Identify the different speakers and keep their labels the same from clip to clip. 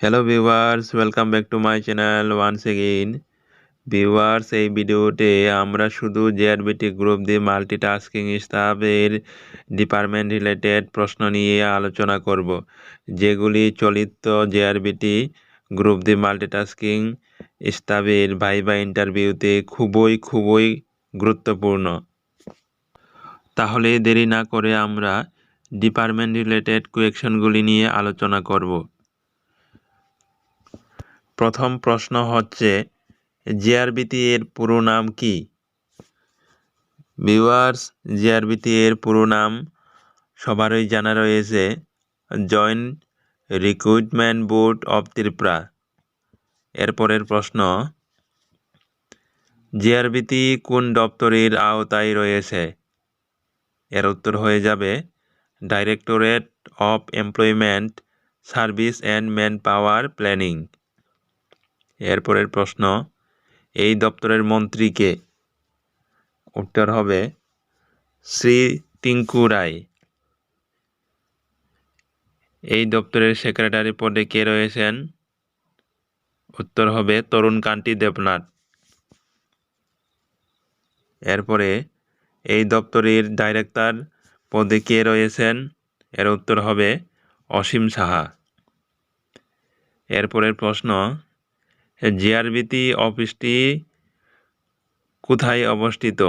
Speaker 1: Hello viewers welcome back to my channel once again viewers এই ভিডিওতে আমরা শুধু জেআরবিটি গ্রুপ দি মাল্টিটাস্কিং স্টাফের ডিপার্টমেন্ট রিলেটেড প্রশ্ন নিয়ে আলোচনা করব, যেগুলি চলিত জেআরবিটি গ্রুপ দি মাল্টিটাস্কিং স্টাফের ভাইবা ইন্টারভিউতে খুবই খুবই গুরুত্বপূর্ণ। তাহলে দেরি না করে আমরা ডিপার্টমেন্ট রিলেটেড কোয়েকশনগুলি নিয়ে আলোচনা করব। প্রথম প্রশ্ন হচ্ছে, জিআরবিটি এর পুরো নাম কি? ভিউয়ার্স, জিআরবিটি এর পুরো নাম সবারই জানা রয়েছে, joint recruitment board of Tripura. এরপরের প্রশ্ন, জিআরবিটি কোন দপ্তরের আওতায় রয়েছে? এর উত্তর হয়ে যাবে, directorate of employment service and manpower planning. এরপরের প্রশ্ন, এই দপ্তরের মন্ত্রীকে উত্তর হবে শ্রী টিঙ্কু রায়। এই দপ্তরের সেক্রেটারি পদে কে রয়েছেন? উত্তর হবে তরুণ কান্তি দেবনাথ। এরপরে, এই দপ্তরের ডাইরেক্টর পদে কে রয়েছেন? এর উত্তর হবে অসীম সাহা। এরপরের প্রশ্ন জিআরবিটি অফিসটি কোথায় অবস্থিত?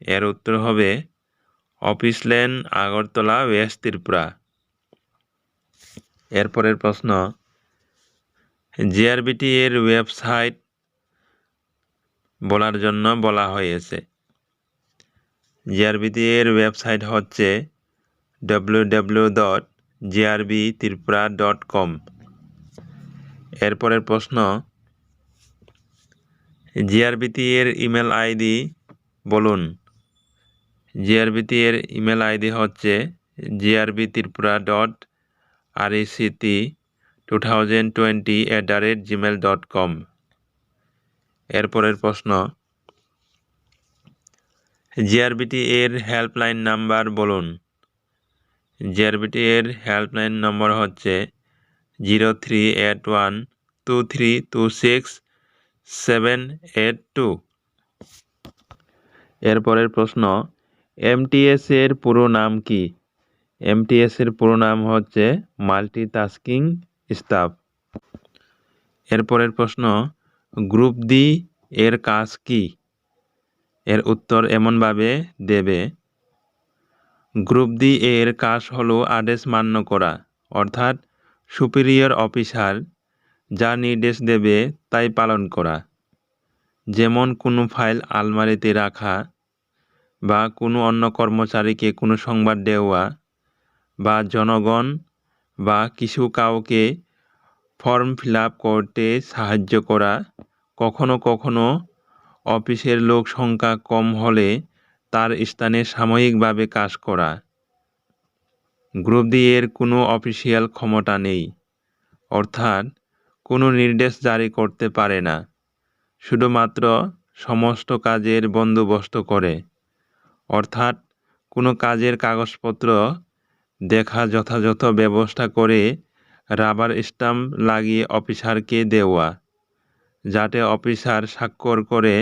Speaker 1: এর উত্তর হবে office lane Agartala west Tripura. এরপরের প্রশ্ন, জিআরবিটি এর ওয়েবসাইট বলার জন্য বলা হয়েছে। জিআরবিটি এর ওয়েবসাইট হচ্ছে W W dot Tripura dot com. এরপরের প্রশ্ন জিআরবিটি এর ইমেল আইডি বলুন। জিআরবিটি এর ইমেল আইডি হচ্ছে GRB Tripura dot R CT two thousand twenty at the rate Gmail dot com এরপরের প্রশ্ন জিআরবিটি এর হেল্পলাইন নাম্বার বলুন। জিআরবিটি এর হেল্পলাইন নম্বর হচ্ছে zero three eight one two three two six seven eight two এরপরের প্রশ্ন MTS এর পুরো নাম কি? এমটিএস এর পুরো নাম হচ্ছে মাল্টি টাস্কিং স্টাফ এরপরের প্রশ্ন গ্রুপ ডি এর কাজ কি? এর উত্তর এমনভাবে দেবে গ্রুপ ডি এর কাজ হলো আদেশ মান্য করা, অর্থাৎ সুপিরিয়র অফিসার যা নির্দেশ দেবে তাই পালন করা। যেমন কোনো ফাইল আলমারিতে রাখা বা কোনো অন্য কর্মচারীকে কোনো সংবাদ দেওয়া বা জনগণ বা কিছু কাউকে ফর্ম ফিল করতে সাহায্য করা কখনো কখনো অফিসের লোক সংখ্যা কম হলে তার স্থানে সাময়িকভাবে কাজ করা। গ্রুপ ডি এর কোনো অফিসিয়াল ক্ষমতা নেই। অর্থাৎ কোনো নির্দেশ জারি করতে পারে না, শুধুমাত্র সমস্ত কাজের বন্দোবস্ত করে। অর্থাৎ কোনো কাজের কাগজপত্র দেখা যথাযথ ব্যবস্থা করে রাবার স্টাম্প লাগিয়ে অফিসারকে দেওয়া, যাতে অফিসার স্বাক্ষর করে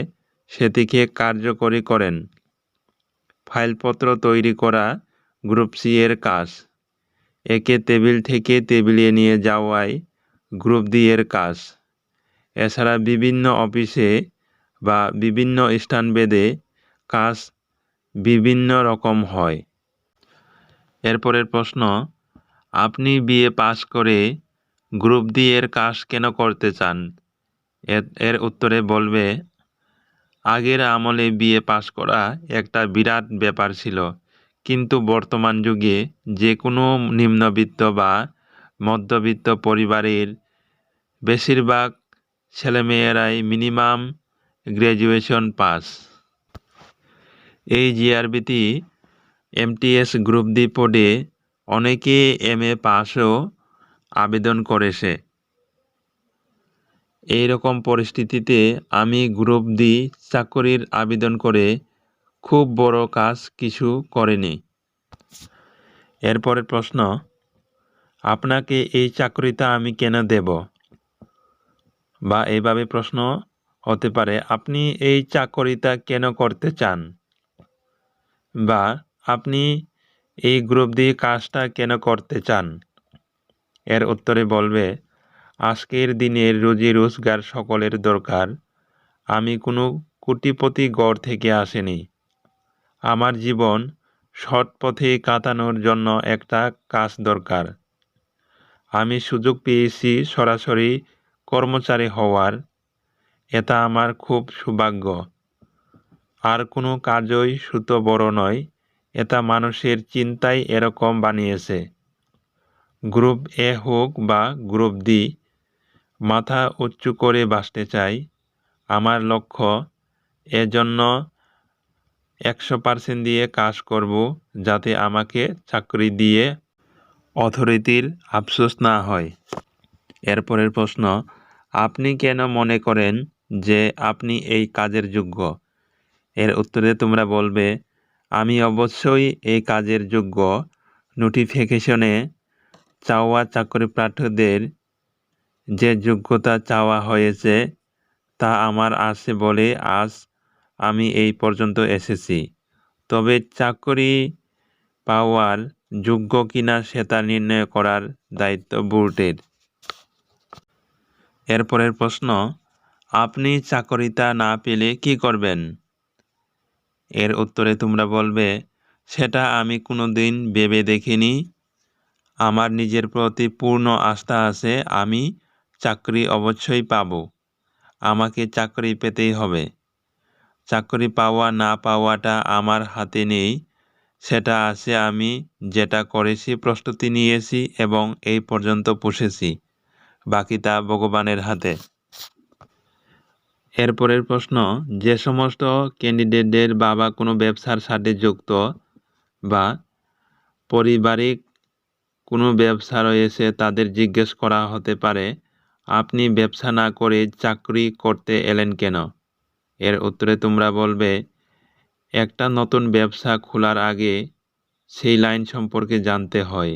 Speaker 1: সেটিকে কার্যকরী করেন। ফাইলপত্র তৈরি করা গ্রুপ সি এর কাজ, একে টেবিল থেকে টেবিলে নিয়ে যাওয়াই গ্রুপ ডি এর কাজ। এছাড়া বিভিন্ন অফিসে বা বিভিন্ন স্থান স্থানভেদে কাজ বিভিন্ন রকম হয়। এরপরের প্রশ্ন, আপনি বিএ পাস করে গ্রুপ ডি এর কাজ কেন করতে চান? এর উত্তরে বলবে, আগের আমলে বিএ পাস করা একটা বিরাট ব্যাপার ছিল। কিন্তু বর্তমান যুগে যে কোনো নিম্নবিত্ত বা মধ্যবিত্ত পরিবারের বেশিরভাগ ছেলেমেয়েরাই মিনিমাম গ্র্যাজুয়েশন পাস। এই জিআরবিটি এমটিএস গ্রুপ ডি পদে অনেকে এম এ পাসও আবেদন করেছে। এই রকম পরিস্থিতিতে আমি গ্রুপ ডি চাকরির আবেদন করে খুব বড় কাজ কিছু করেনি। এরপরের প্রশ্ন আপনাকে এই চাকরিটা আমি কেন দেব? বা এইভাবে প্রশ্ন হতে পারে, আপনি এই চাকরিটা কেন করতে চান? বা আপনি এই গ্রুপ দিয়ে কাজটা কেন করতে চান? এর উত্তরে বলবে, আজকের দিনের রুজি রোজগার সকলের দরকার। আমি কোনো কোটিপতি গড় থেকে আসেনি। আমার জীবন সৎ পথে কাটানোর জন্য একটা কাজ দরকার। আমি সুযোগ পেয়েছি সরাসরি কর্মচারী হওয়ার। এটা আমার খুব সৌভাগ্য। আর কোনো কাজই সুত বড় নয়, এটা মানুষের চিন্তাই এরকম বানিয়েছে। গ্রুপ এ হোক বা গ্রুপ ডি, মাথা উঁচু করে বাঁচতে চাই। আমার লক্ষ্য, এজন্য একশো পার্সেন্ট দিয়ে কাজ করব যাতে আমাকে চাকরি দিয়ে অথরিটির আফসোস না হয়। এরপরের প্রশ্ন, আপনি কেন মনে করেন যে আপনি এই কাজের যোগ্য? এর উত্তরে তোমরা বলবে, আমি অবশ্যই এই কাজের যোগ্য। নোটিফিকেশনে চাওয়া চাকরি প্রার্থীদের যে যোগ্যতা চাওয়া হয়েছে, তা আমার আছে বলে আজ আমি এই পর্যন্ত এসেছি। তবে চাকরি পাওয়ার যোগ্য কিনা সেটা নির্ণয় করার দায়িত্ব বোর্ডের। এরপরের প্রশ্ন, আপনি চাকরিটা না পেলে কি করবেন? এর উত্তরে তোমরা বলবে, সেটা আমি কোনো দিন ভেবে দেখিনি। আমার নিজের প্রতি পূর্ণ আস্থা আছে, আমি চাকরি অবশ্যই পাব। আমাকে চাকরি পেতেই হবে। চাকরি পাওয়া না পাওয়াটা আমার হাতে নেই সেটা আছে আমি যেটা করেছি, প্রস্তুতি নিয়েছি এবং এই পর্যন্ত পুষেছি। বাকি তা ভগবানের হাতে। এরপরের প্রশ্ন, যে সমস্ত ক্যান্ডিডেটদের বাবা কোনো ব্যবসার সাথে যুক্ত বা পারিবারিক কোনো ব্যবসা রয়েছে তাদের জিজ্ঞেস করা হতে পারে, আপনি ব্যবসা না করে চাকরি করতে এলেন কেন? এর উত্তরে তোমরা বলবে একটা নতুন ব্যবসা খোলার আগে সেই লাইন সম্পর্কে জানতে হয়।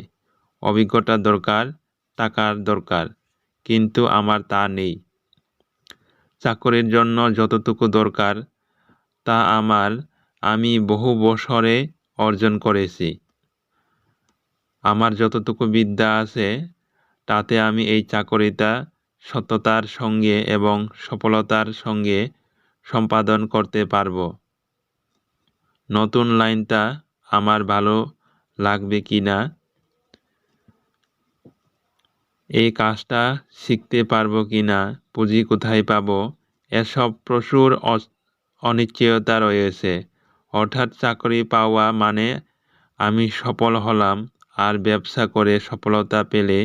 Speaker 1: অভিজ্ঞতা দরকার, টাকার দরকার, কিন্তু আমার তা নেই। চাকরির জন্য যতটুকু দরকার, তা আমার আমি বহু বছরে অর্জন করেছি। আমার যতটুকু বিদ্যা আছে, তাতে আমি এই চাকরিটা সততার সঙ্গে এবং সফলতার সঙ্গে সম্পাদন করতে পারব। নতুন লাইনটা আমার ভালো লাগবে কি না? এই কাজটা শিখতে পারব কি না? পুঁজি কোথায় পাব? এসব প্রচুর অনিশ্চয়তা রয়েছে। অর্থাৎ চাকরি পাওয়া মানে আমি সফল হলাম আর ব্যবসা করে সফলতা পেলে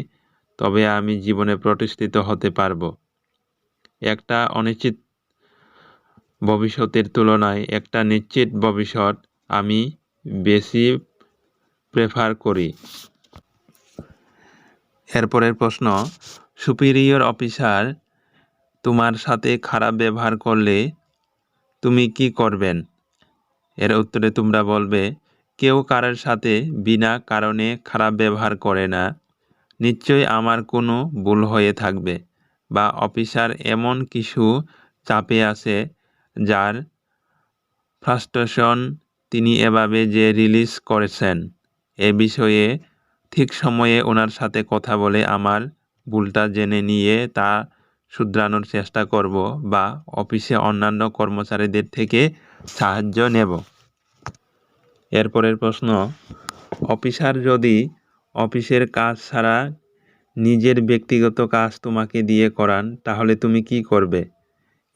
Speaker 1: তবে আমি জীবনে প্রতিষ্ঠিত হতে পারব। একটা অনিশ্চিত ভবিষ্যতের তুলনায় একটা নিশ্চিত ভবিষ্যৎ আমি বেশি প্রেফার করি। এরপরের প্রশ্ন, সুপিরিয়র অফিসার, তোমার সাথে খারাপ ব্যবহার করলে তুমি কি করবেন? এর উত্তরে তোমরা বলবে, কেউ কারোর সাথে বিনা কারণে খারাপ ব্যবহার করে না। নিশ্চয়ই আমার কোনো ভুল হয়ে থাকবে বা অফিসার এমন কিছু চাপে আছে যার ফ্রাস্ট্রেশন তিনি এভাবে যে রিলিজ করেছেন, এ বিষয়ে ঠিক সময়ে ওনার সাথে কথা বলে আমার ভুলটা জেনে নিয়ে তা শুধরানোর চেষ্টা করব বা অফিসে অন্যান্য কর্মচারীদের থেকে সাহায্য নেব। এরপরের প্রশ্ন, অফিসার যদি অফিসের কাজ ছাড়া নিজের ব্যক্তিগত কাজ তোমাকে দিয়ে করান, তাহলে তুমি কি করবে?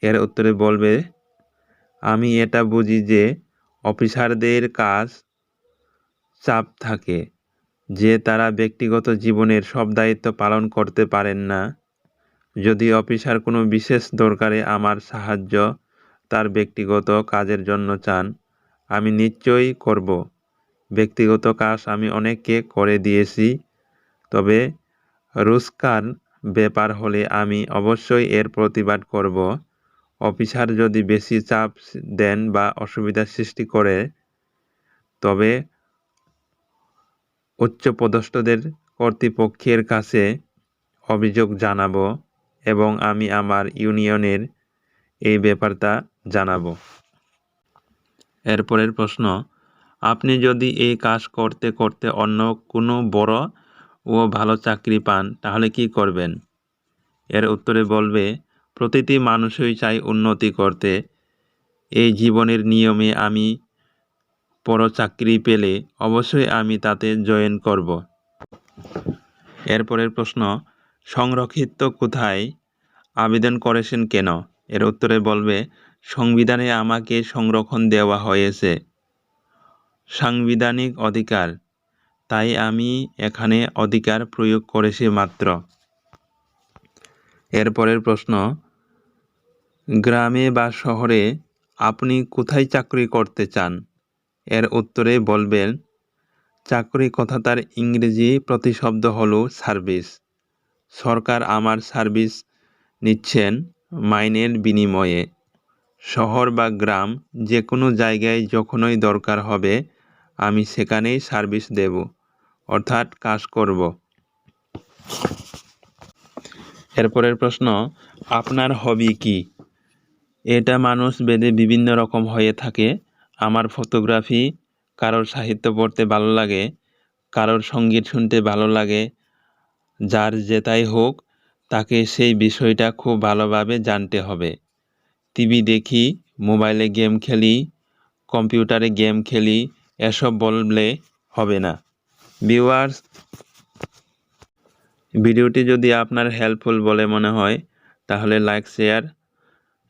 Speaker 1: এর উত্তরে বলবে আমি এটা বুঝি যে অফিসারদের কাজ চাপ থাকে, যে তারা ব্যক্তিগত জীবনের সব দায়িত্ব পালন করতে পারেন না। যদি অফিসার কোনো বিশেষ দরকারে আমার সাহায্য তার ব্যক্তিগত কাজের জন্য চান, আমি নিশ্চয়ই করব। ব্যক্তিগত কাজ আমি অনেককে করে দিয়েছি, তবে রোজকার ব্যাপার হলে আমি অবশ্যই এর প্রতিবাদ করব। অফিসার যদি বেশি চাপ দেন বা অসুবিধার সৃষ্টি করে, তবে উচ্চপদস্থদের কর্তৃপক্ষের কাছে অভিযোগ জানাব এবং আমি আমার ইউনিয়নের এই ব্যাপারটা জানাব। এরপরের প্রশ্ন, আপনি যদি এই কাজ করতে করতে অন্য কোনো বড় ও ভালো চাকরি পান, তাহলে কি করবেন? এর উত্তরে বলবে প্রতিটি মানুষই চাই উন্নতি করতে। এই জীবনের নিয়মে আমি বড় চাকরি পেলে অবশ্যই আমি তাতে জয়েন করব। এরপরের প্রশ্ন, সংরক্ষিত কোথায় আবেদন করেছেন কেন? এর উত্তরে বলবে, সংবিধানে আমাকে সংরক্ষণ দেওয়া হয়েছে। সাংবিধানিক অধিকার, তাই আমি এখানে অধিকার প্রয়োগ করেছি মাত্র। এরপরের প্রশ্ন, গ্রামে বা শহরে আপনি কোথায় চাকরি করতে চান? এর উত্তরে বলবেন, চাকরি কথাটার ইংরেজি প্রতিশব্দ হলো সার্ভিস। সরকার আমার সার্ভিস নিচ্ছেন মাইনের বিনিময়ে। শহর বা গ্রাম যে কোনো জায়গায় যখনই দরকার হবে, আমি সেখানেই সার্ভিস দেব, অর্থাৎ কাজ করব। এরপরের প্রশ্ন, আপনার হবি কি? এটা মানুষ বেদে বিভিন্ন রকম হয়ে থাকে। আমার ফটোগ্রাফি, কারোর সাহিত্য পড়তে ভালো লাগে, কারোর সংগীত শুনতে ভালো লাগে, যার যেটাই হোক, তাকে সেই বিষয়টা খুব ভালোভাবে জানতে হবে। টিভি দেখি, মোবাইলে গেম খেলি, কম্পিউটারে গেম খেলি, এসব বললে হবে না। ভিউয়ার্স ভিডিওটি যদি আপনার হেল্পফুল বলে মনে হয়, তাহলে লাইক শেয়ার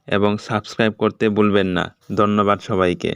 Speaker 1: এবং সাবস্ক্রাইব করতে ভুলবেন না। ধন্যবাদ সবাইকে।